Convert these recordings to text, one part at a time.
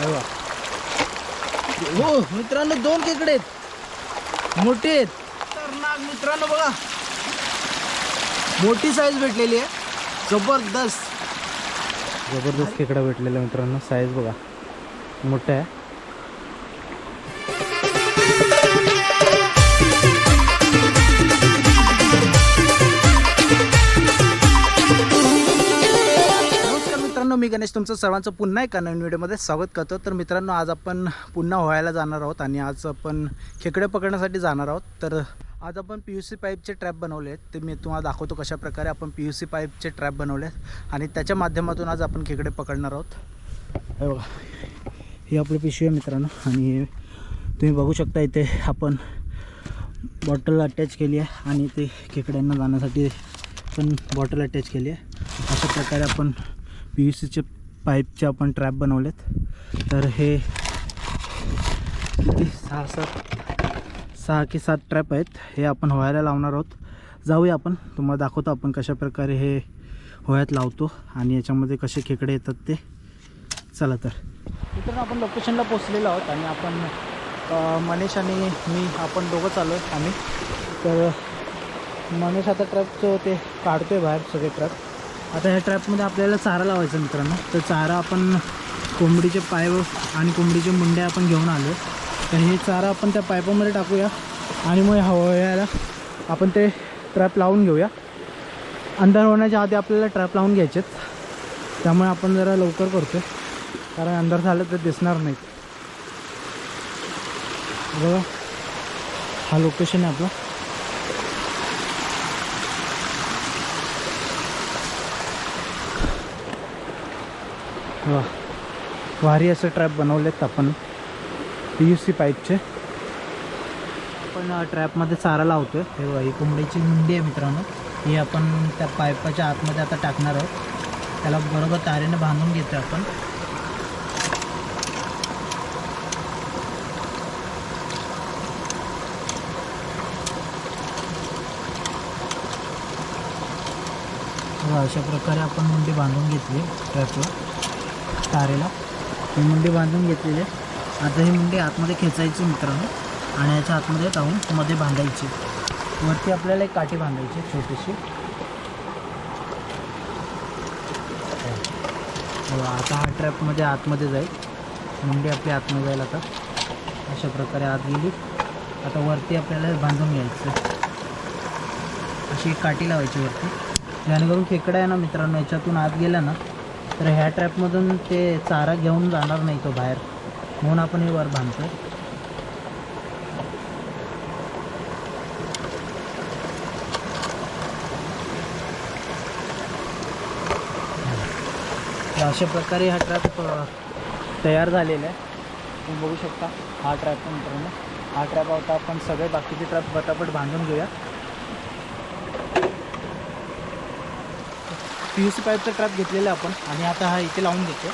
हे हो मित्रांनो दोन खेकडे आहेत. मोठे आहेत. खतरनाक मित्रांनो बघा. मोठी साईज भेटलेली आहे. जबरदस्त. जबरदस्त खेकडा भेटलेला आहे मित्रांनो. साईज बघा. मोठा आहे. गणेश तुमचं सर्वांचं पुन्हा एका नवीन व्हिडिओमध्ये स्वागत करतो. तर मित्रांनो आज आपण पुन्हा व्हायला जाणार आहोत आणि आज आपण खेकडे पकडण्यासाठी जाणार आहोत. तर आज आपण पी यू सी पाईपचे ट्रॅप बनवले आहेत. ते मी तुम्हाला दाखवतो कशाप्रकारे आपण पी यू सी पाईपचे ट्रॅप बनवले आहेत. आणि त्याच्या माध्यमातून आज आपण खेकडे पकडणार आहोत. हे बघा. ही आपली पिशवी आहे मित्रांनो. आणि तुम्ही बघू शकता इथे आपण बॉटल अटॅच केली आहे आणि ते खेकड्यांना जाण्यासाठी पण बॉटल अटॅच केली आहे. अशा प्रकारे आपण पी यू सीचे पाईपचे आपण ट्रॅप बनवलेत. तर हे किती? सहा सात सहा की सात ट्रॅप आहेत. हे आपण होळ्याला लावणार आहोत. जाऊया आपण. तुम्हाला दाखवतो आपण कशा प्रकारे हे होळ्यात लावतो आणि याच्यामध्ये कसे खेकडे येतात ते. चला तर. मित्रांनो आपण लोकेशनला पोचलेलो आहोत आणि आपण मनीष आणि मी आपण दोघं चालू आहेत आम्ही. तर मनीष आता ट्रॅपचं ते काढतोय बाहेर सगळे ट्रॅप. आता ह्या ट्रॅपमध्ये आपल्याला चारा लावायचा मित्रांनो. तर चारा आपण कोंबडीचे पाय आणि कोंबडीचे मुंडे आपण घेऊन आलो. तर हे चारा आपण त्या पायपामध्ये टाकूया. आणि मग हवयाला आपण ते ट्रॅप लावून घेऊया. अंधार होण्याच्या आधी आपल्याला ट्रॅप लावून घ्यायचेत. त्यामुळे आपण जरा लवकर करतो कारण अंधार झालं तर दिसणार नाही. बघा. हा लोकेशन आहे आपला. वा. भारी असं ट्रॅप बनवलेत आपण. पी यू सी पाईपचे आपण ट्रॅपमध्ये चारा आहे हे बघा, ही कोंबडीची मुंडी आहे मित्रांनो. ही आपण त्या पाईपाच्या आतमध्ये आता टाकणार आहोत. त्याला बरोबर तारेने बांधून घेतो आपण. अशा प्रकारे आपण मुंडी बांधून घेतली ट्रॅपला तारेला. ही मुंडी बांधून घेतलेली आहे. आता ही मुंडी आतमध्ये खेचायची मित्रांनो. आणि याच्या आतमध्ये लावून मध्ये बांधायची वरती आपल्याला एक काठी बांधायची छोटीशी. हो. हो, आता हा ट्रॅपमध्ये आतमध्ये जाईल. मुंडी आपली आतमध्ये जाईल आता. अशा प्रकारे आत गेली. आता वरती आपल्याला बांधून घ्यायचं अशी एक काठी लावायची वरती. जेणेकरून खेकडा आहे ना मित्रांनो याच्यातून आत गेला ना तर ह्या ट्रॅपमधून ते चारा घेऊन जाणार नाही तो बाहेर. म्हणून आपण हे वर बांधतो अशा प्रकारे हा ट्रॅप तयार झालेला आहे. तुम्ही बघू शकता हा ट्रॅप मित्रांनो. हा ट्रॅप आता आपण सगळे बाकीचे ट्रॅप पटापट बांधून घेऊया. पी यू सी पाईपचा ट्रॅप घेतलेला आपण. आणि आता हा इथे लावून देतो.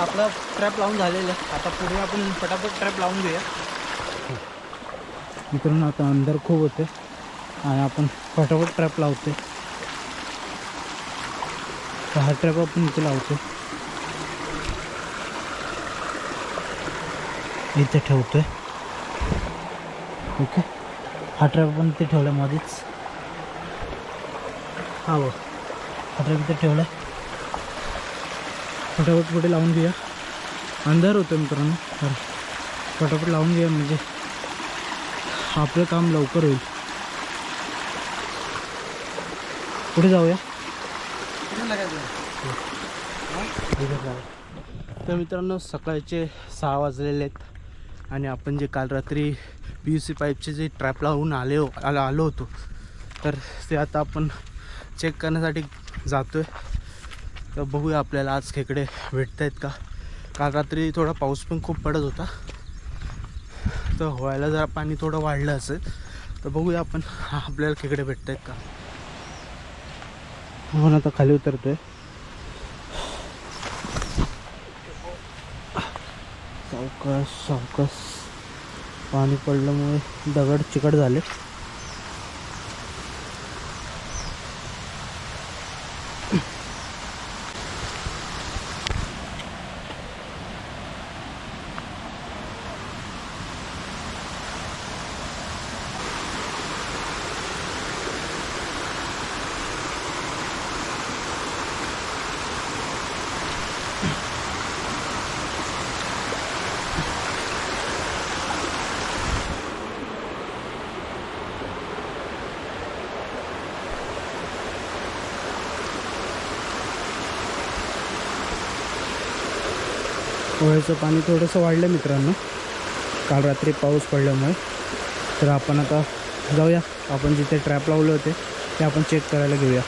आपला ट्रॅप लावून झालेलं आहे. आता पुढे आपण पटापट ट्रॅप लावून घेऊया. मित्रांनो आता अंधार खूप होते आणि आपण फटाफट ट्रॅप लावते हा ट्रॅप आपण इथे लावतो इथे ठेवतोय. ओके. हा ट्रॅप आपण इथे ठेवला मध्येच. हा बघ. हा ट्रॅप इथे ठेवला फटाफट पुढे लावून घेऊया. अंधार होतं मित्रांनो. तर पटापट लावून घेऊया म्हणजे आपलं काम लवकर होईल. पुढे जाऊया. तर मित्रांनो सकाळचे सहा वाजलेले आहेत आणि आपण जे काल रात्री पी यू सी पाईपचे जे ट्रॅप लावून आले हो आलो आलो होतो. तर ते आता आपण चेक करण्यासाठी जातो आहे तर बघूया आपल्याला आज खेकडे भेटत आहेत का? काल रात्री थोडा पाऊस पण खूप पडत होता. तर व्हायला जरा पाणी थोडं वाढलं असेल. तर बघूया आपण आपल्याला खेकडे भेटत आहेत का? म्हणून आता खाली उतरतोय. सावकाश सावकाश. पाणी पडल्यामुळे दगड चिकट झाले. पोह्याचं पाणी थोडंसं वाढलं मित्रांनो. काल रात्री पाऊस पडल्यामुळे. तर आपण आता जाऊया. आपण जिथे ट्रॅप लावले होते ते आपण चेक करायला घेऊया.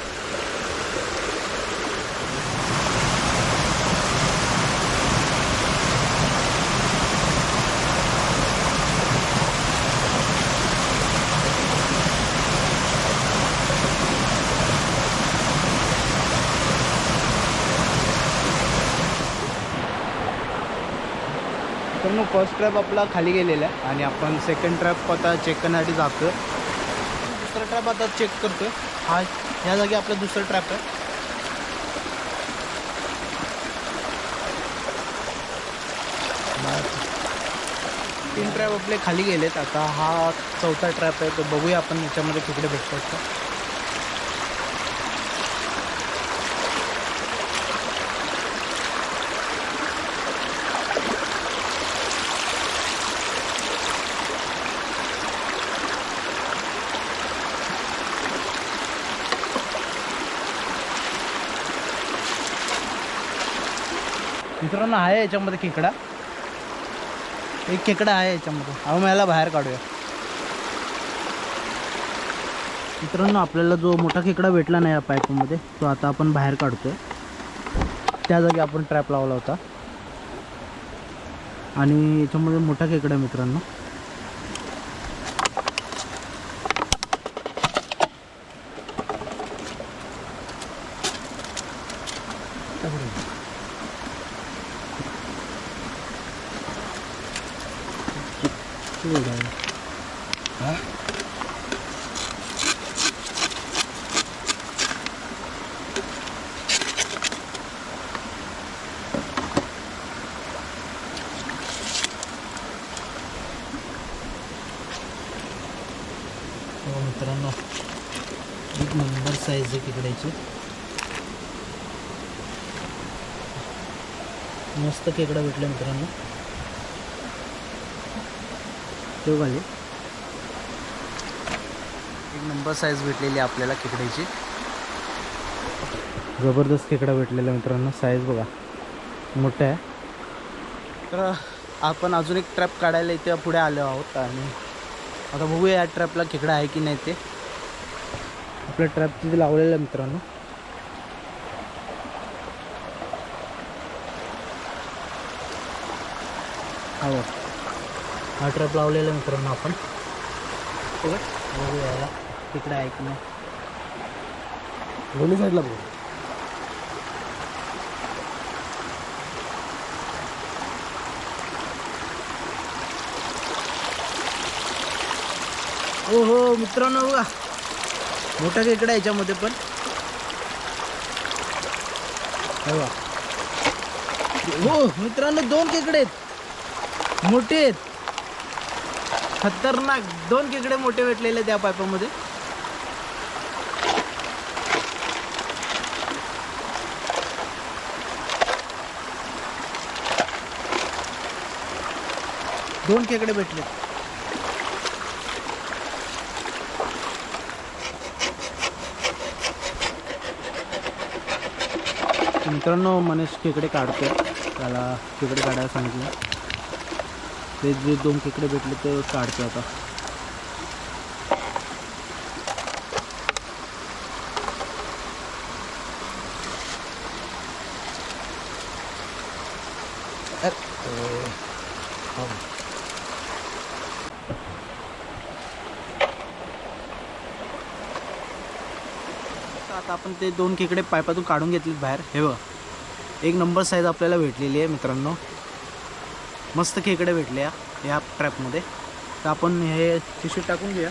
तर मग फर्स्ट ट्रॅप आपला खाली गेलेला आहे आणि आपण सेकंड ट्रॅप आता चेक करण्यासाठी जातो दुसरा ट्रॅप आता चेक करतो हा ह्या जागी आपला दुसरा ट्रॅप आहे. तीन ट्रॅप आपले खाली गेलेत. आता हा चौथा ट्रॅप आहे. तो बघूया आपण याच्यामध्ये तिकडे भेटतो. मित्रांनो आहे याच्यामध्ये खेकडा. एक खेकडा आहे याच्यामध्ये. अहो मला बाहेर काढूया. मित्रांनो आपल्याला जो मोठा खेकडा भेटला नाही या पाईपमध्ये तो आता आपण बाहेर काढतोय. त्या जागी आपण ट्रॅप लावला होता. आणि याच्यामध्ये मोठा खेकडा मित्रांनो. मित्रांनो हो मित्रांनो एक नंबर साईज आहे खेकड्याची. मस्त खेकडा भेटला मित्रांनो. तो खाली एक नंबर साईज भेटलेली आहे आपल्याला खेकड्याची. जबरदस्त खेकडा भेटलेला मित्रांनो. साईज बघा. मोठा आहे. तर आपण अजून एक ट्रॅप काढायला इथे पुढे आलो आहोत आणि आता बघूया या ट्रॅपला खेकडा आहे की नाही ते. आपल्या ट्रॅप तिथे लावलेला आहे मित्रांनो. हा. हा ट्रॅप लावलेला आहे मित्रांनो आपण. बघा. बघूया याला. तिकडे आहे की नाही? दोन्ही साईडला बघू. हो हो मित्रांनो बघा. मोठा खेकडा आहे याच्यामध्ये पण. हे. हो मित्रांनो दोन खेकडे आहेत. मोठे आहेत. खतरनाक दोन खेकडे मोठे भेटलेले त्या पाईपामध्ये दोन खेकडे भेटले. मित्रांनो मनीष खेकडे काढतो त्याला खेकडे काढायला सांगितलं. ते जे दोन खेकडे भेटले ते काढतो आता. आपण ते दोन खेकडे पायपातून काढून घेतले बाहेर. हे बघा. एक नंबर साईज आपल्याला भेटलेली आहे मित्रांनो. मस्त खेकडे भेटले या या ट्रॅपमध्ये तर आपण हे पिशवीत टाकून घेऊया.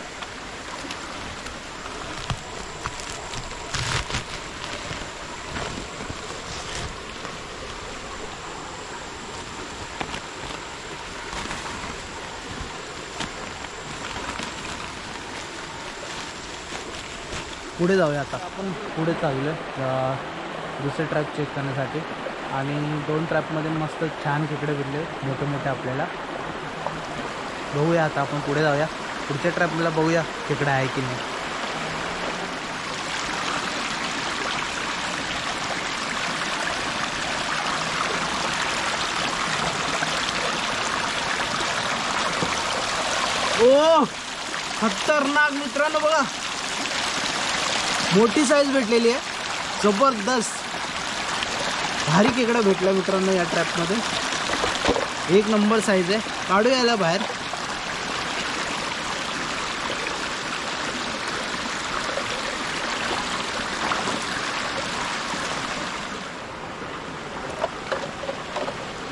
पुढे जाऊया आता. आपण पुढे चाललो आहे दुसरे ट्रॅक चेक करण्यासाठी. आणि दोन ट्रॅपमध्ये मस्त छान खेकडे भेटले मोठे मोठे आपल्याला. बघूया आता आपण पुढे जाऊया. पुढच्या ट्रॅपला बघूया खेकडे आहे की नाही. ओ खतरनाक मित्रांनो बघा. मोठी साईज भेटलेली आहे. जबरदस्त. भारी खेकडा भेटला मित्रांनो या ट्रॅपमध्ये एक नंबर साईज आहे. काढू याला बाहेर.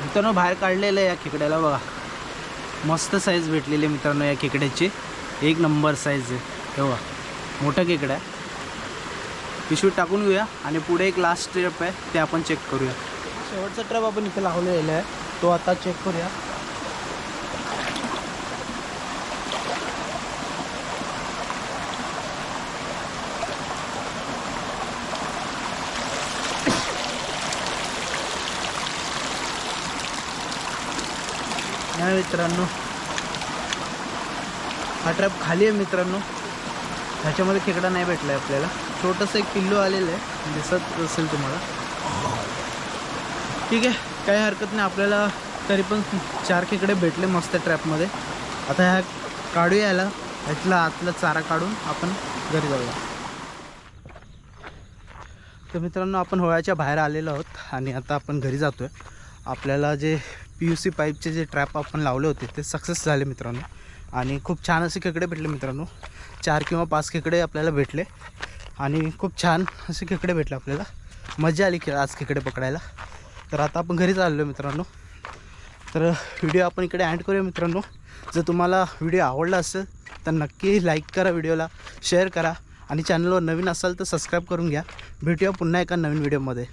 मित्रांनो बाहेर काढलेलं आहे या खेकड्याला बघा. मस्त साईज भेटलेली आहे मित्रांनो या खेकड्याची. एक नंबर साईज आहे. तेव्हा मोठा खेकडा आहे. पिशवीत टाकून घेऊया आणि पुढे एक लास्ट ट्रॅप आहे ते आपण चेक करूया. शेवटचा ट्रॅप आपण इथे लावलेला आहे तो आता चेक करूया. नाही मित्रांनो हा ट्रॅप खाली आहे मित्रांनो. ह्याच्यामध्ये खेकडा नाही भेटला आहे आपल्याला. छोटंसं एक पिल्लू आलेलं आहे. दिसत असेल तुम्हाला. ठीक आहे. काही हरकत नाही. आपल्याला तरी पण चार खेकडे भेटले मस्त ट्रॅपमध्ये. आता ह्या काढूया याला. ह्यातला आतला चारा काढून आपण घरी जाऊया. तर मित्रांनो आपण होळ्याच्या बाहेर आलेलो आहोत आणि आता आपण घरी जातो आहे आपल्याला जे पी यू सी पाईपचे जे ट्रॅप आपण लावले होते ते सक्सेस झाले मित्रांनो. आणि खूप छान असे खेकडे भेटले मित्रांनो. चार किंवा पाच खेकडे आपल्याला भेटले. आणि खूप छान असे खेकडे भेटले आपल्याला. मजा आली खेळ आज खेकडे पकडायला. तर आता आपण घरी चाललो आहे मित्रांनो. तर व्हिडिओ आपण इकडे अँड करूया मित्रांनो. जर तुम्हाला व्हिडिओ आवडला असेल तर नक्की लाईक करा व्हिडिओला शेअर करा आणि चॅनलवर नवीन असाल तर सबस्क्राईब करून घ्या. भेटूया पुन्हा एका नवीन व्हिडिओमध्ये